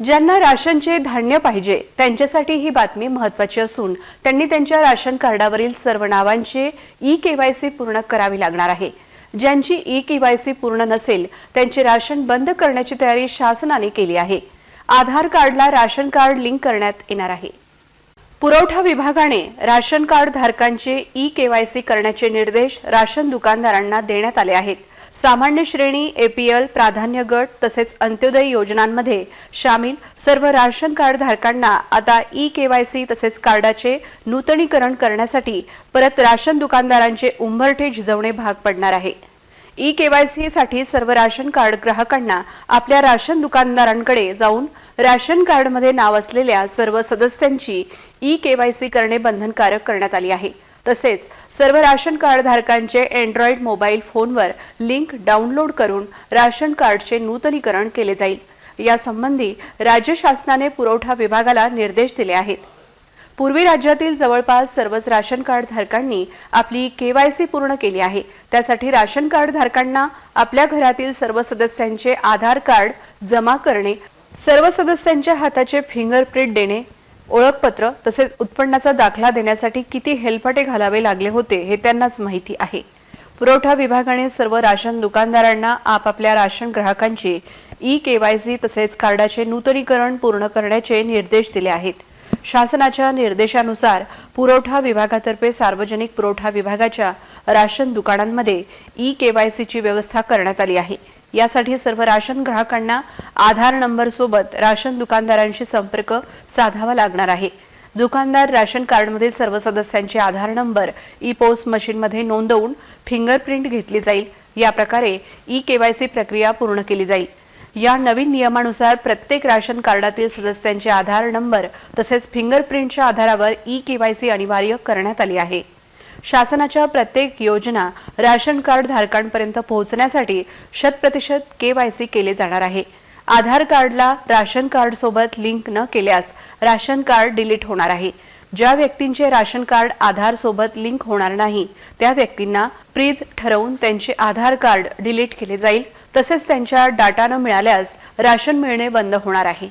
ज्यांना राशनचे धान्य पाहिजे त्यांच्यासाठी ही बातमी महत्वाची असून त्यांनी त्यांच्या राशन कार्डावरील सर्व नावांचे ई केवायसी पूर्ण करावी लागणार आहे. ज्यांची ई केवायसी पूर्ण नसेल त्यांचे राशन बंद करण्याची तयारी शासनाने केली आहे. आधार कार्डला राशन कार्ड लिंक करण्यात येणार आहे. पुरवठा विभागाने राशन कार्ड धारकांचे ई केवायसी करण्याचे निर्देश राशन दुकानदारांना देण्यात आले आहेत. सामान्य श्रेणी एपीएल प्राधान्य गट तसेच अंत्योदय योजनांमध्ये सामील सर्व राशन कार्ड धारकांना आता ई केवायसी तसेच कार्डाचे नूतनीकरण करण्यासाठी परत राशन दुकानदारांचे उंबरठे झिजवणे भाग पडणार आहे. ई केवायसी साठी सर्व राशन कार्ड ग्राहकांना आपल्या राशन दुकानदारांकडे जाऊन राशन कार्डमध्ये नाव असलेल्या सर्व सदस्यांची ई केवायसी करणे बंधनकारक करण्यात आली आहे. तसेच सर्व राशन कार्ड धारकांचे अँड्रॉइड मोबाईल फोनवर लिंक डाउनलोड करून राशन कार्डचे नूतनीकरण केले जाईल. यासंबंधी राज्य शासनाने पुरवठा विभागाला निर्देश दिले आहेत. पूर्वी राज्यातील जवळपास सर्वच राशन कार्ड धारकांनी आपली केवायसी पूर्ण केली आहे. त्यासाठी राशन कार्ड धारकांना आपल्या घरातील सर्व सदस्यांचे आधार कार्ड जमा करणे सर्व सदस्यांच्या हाताचे फिंगरप्रिंट देणे ओळखपत्र तसेच उत्पन्नाचा दाखला देण्यासाठी किती हेलपाटे घालावे लागले होते हे त्यांनाच माहिती आहे. पुरवठा विभागाने सर्व राशन दुकानदारांना आपापल्या राशन ग्राहकांची ई केवायसी तसेच कार्डाचे नूतनीकरण पूर्ण करण्याचे निर्देश दिले आहेत. शासनाच्या निर्देशानुसार पुरवठा विभागातर्फे सार्वजनिक पुरवठा विभागाच्या राशन दुकानांमध्ये ई केवायसीची व्यवस्था करण्यात आली आहे. यासाठी सर्व राशन ग्राहकांना आधार नंबरसोबत राशन दुकानदारांशी संपर्क साधावा लागणार आहे. दुकानदार राशन कार्डमध्ये सर्व सदस्यांचे आधार नंबर ई पोस्ट मशीनमध्ये नोंदवून फिंगरप्रिंट घेतली जाईल. या प्रकारे ई केवायसी प्रक्रिया पूर्ण केली जाईल. या नवीन नियमानुसार प्रत्येक राशन कार्डातील सदस्यांचे आधार नंबर तसेच फिंगरप्रिंटच्या आधारावर ई केवायसी अनिवार्य करण्यात आली आहे. शासनाच्या प्रत्येक योजना राशन कार्ड धारकांपर्यंत पोहोचण्यासाठी शतप्रतिशत केवायसी केले जाणार आहे. आधार कार्डला राशन कार्ड सोबत लिंक न केल्यास राशन कार्ड डिलीट होणार आहे. ज्या व्यक्तींचे राशन कार्ड आधार सोबत लिंक होणार नाही त्या व्यक्तींना प्रीज ठरवून त्यांचे आधार कार्ड डिलीट केले जाईल. तसेच त्यांच्या डाटा न मिळाल्यास राशन मिळणे बंद होणार आहे.